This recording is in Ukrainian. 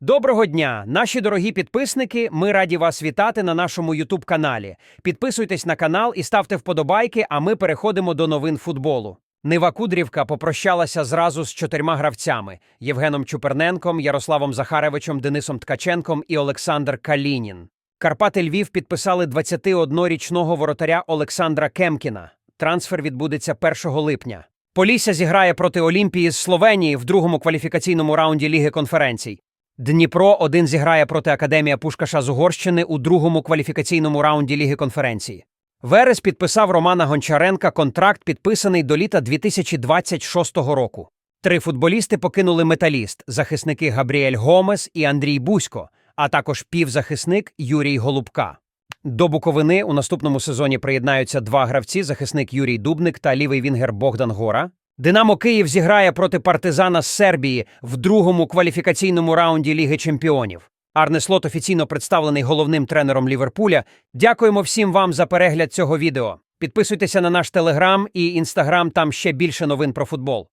Доброго дня, наші дорогі підписники. Ми раді вас вітати на нашому Ютуб каналі. Підписуйтесь на канал і ставте вподобайки. А ми переходимо до новин футболу. Нива Кудрівка попрощалася зразу з чотирма гравцями: Євгеном Чуперненком, Ярославом Захаревичем, Денисом Ткаченком і Олександр Калінін. Карпати Львів підписали 21-річного воротаря Олександра Кемкіна. Трансфер відбудеться 1 липня. Полісся зіграє проти Олімпії з Словенії в другому кваліфікаційному раунді Ліги конференцій. Дніпро один зіграє проти Академія Пушкаша з Угорщини у другому кваліфікаційному раунді Ліги конференції. Верес підписав Романа Гончаренка контракт, підписаний до літа 2026 року. Три футболісти покинули металіст: захисники Габріель Гомес і Андрій Бусько, а також півзахисник Юрій Голубка. До Буковини у наступному сезоні приєднаються два гравці: захисник Юрій Дубник та лівий вінгер Богдан Гора. Динамо Київ зіграє проти партизана з Сербії в другому кваліфікаційному раунді Ліги Чемпіонів. Арне Слот офіційно представлений головним тренером Ліверпуля. Дякуємо всім вам за перегляд цього відео. Підписуйтеся на наш телеграм і інстаграм, там ще більше новин про футбол.